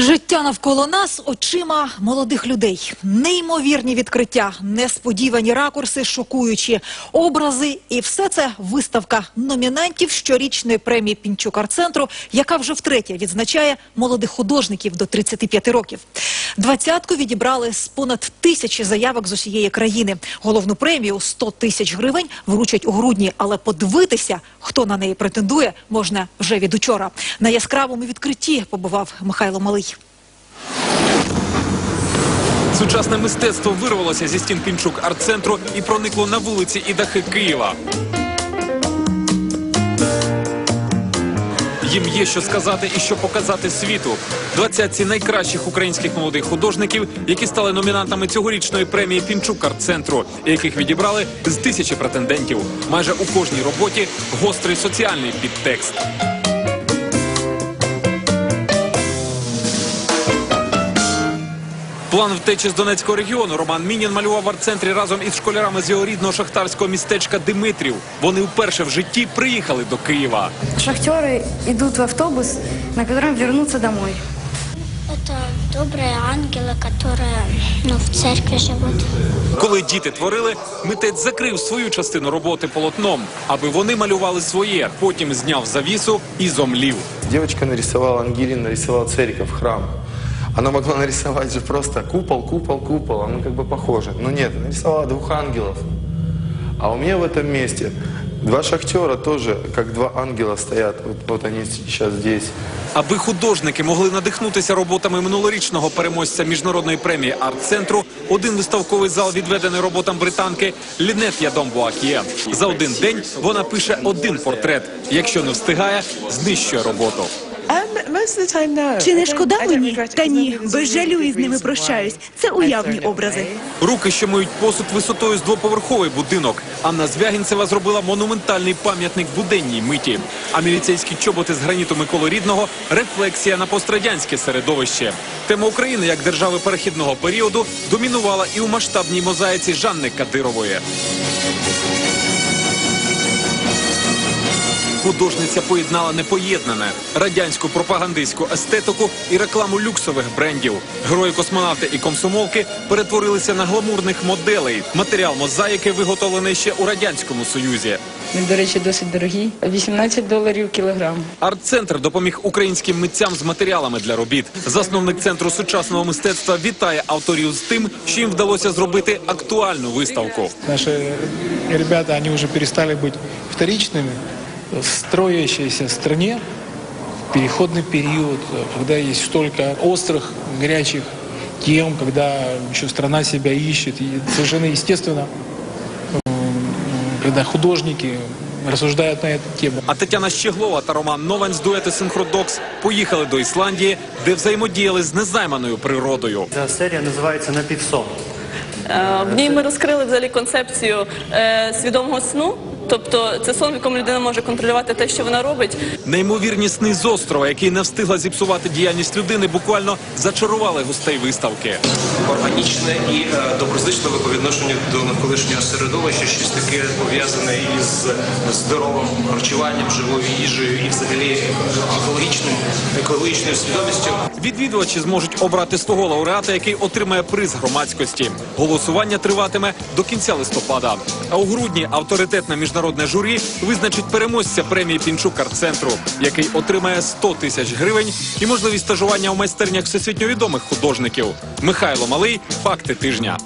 Життя навколо нас очима молодих людей. Неймовірні відкриття, несподівані ракурси, шокуючі образи. І все це виставка номінантів щорічної премії Пінчук Арт-центру, яка вже втретє відзначає молодих художників до 35 років. Двадцятку відібрали з понад тисячі заявок з усієї країни. Головну премію 100 тисяч гривень вручать у грудні, але подивитися, хто на неї претендує, можна вже від учора. На яскравому відкритті побував Михайло Малий. Сучасне мистецтво вирвалося зі стін Пінчук арт-центру і проникло на вулиці і дахи Києва. Їм є що сказати і що показати світу. Двадцятці найкращих українських молодих художників, які стали номінантами цьогорічної премії Пінчук арт-центру, яких відібрали з тисячі претендентів. Майже у кожній роботі гострий соціальний підтекст. План втечі з Донецького регіону Роман Мінін малював в арт-центрі разом із школярами з його рідного шахтарського містечка Димитрів. Вони вперше в житті приїхали до Києва. Шахтеры идут в автобус, на котором вернутся домой. Это добрые ангелы, которые ну, в церкви живут. Коли діти творили, митець закрив свою частину роботи полотном, аби вони малювали своє. Потім зняв завісу і зомлів. Девочка нарисовала, Ангелина нарисовала церковь, храм. Она могла нарисовать же просто купол, купол, купол. Оно как бы похоже. Но нет, нарисовала двух ангелов. А у меня в этом месте два шахтера тоже, как два ангела стоят. Вот, вот они сейчас здесь. Аби художники могли надихнутися роботами минулорічного переможця міжнародної премії арт-центру, один виставковий зал відведений роботам британки Лінет Ядом Буакє. За один день вона пише один портрет. Якщо не встигає, знищує роботу. Чи не шкода мені? Та ні, без жалю із ними прощаюсь. Це уявні образи. Руки, що миють посуд висотою з двоповерховий будинок. Анна Звягінцева зробила монументальний пам'ятник буденній миті. А міліцейські чоботи з граніту Миколи Рідного – рефлексія на пострадянське середовище. Тема України як держави перехідного періоду домінувала і у масштабній мозаїці Жанни Кадирової. Художниця поєднала непоєднане радянську пропагандистську естетику і рекламу люксових брендів. Герої космонавти і комсомолки перетворилися на гламурних моделей. Матеріал мозаїки виготовлений ще у радянському союзі. Він, до речі, досить дорогий. 18 доларів кілограм. Арт-центр допоміг українським митцям з матеріалами для робіт. Засновник центру сучасного мистецтва вітає авторів з тим, що їм вдалося зробити актуальну виставку. Наши ребята, они уже перестали быть вторичными в строящейся стране в переходный период, когда есть столько острых, горячих тем, когда еще страна себя ищет. И совершенно естественно, м, когда художники рассуждают на эту тему. А Тетяна Щеглова та Роман Новань з дуету Синхродокс поїхали до Ісландії, де взаємодіяли з незайманою природою. Ця серія називається Напівсон. Е, В ній ми розкрили взагалі концепцію е, свідомого сну. Тобто це сон, в якому людина може контролювати те, що вона робить. Неймовірні сни з острова, який не встигла зіпсувати діяльність людини, буквально зачарували гостей виставки. органічне і е, доброзичливе по відношенню до навколишнього середовища, щось таке пов'язане із здоровим харчуванням, живою їжею і взагалі екологічним, екологічною свідомістю. Відвідувачі зможуть обрати свого лауреата, який отримає приз громадськості. Голосування триватиме до кінця листопада. А у грудні авторитетне міжнародне журі визначить переможця премії Пінчук арт-центру, який отримає 100 тисяч гривень і можливість стажування у майстернях всесвітньо відомих художників. Михайло Малий, факти тижня.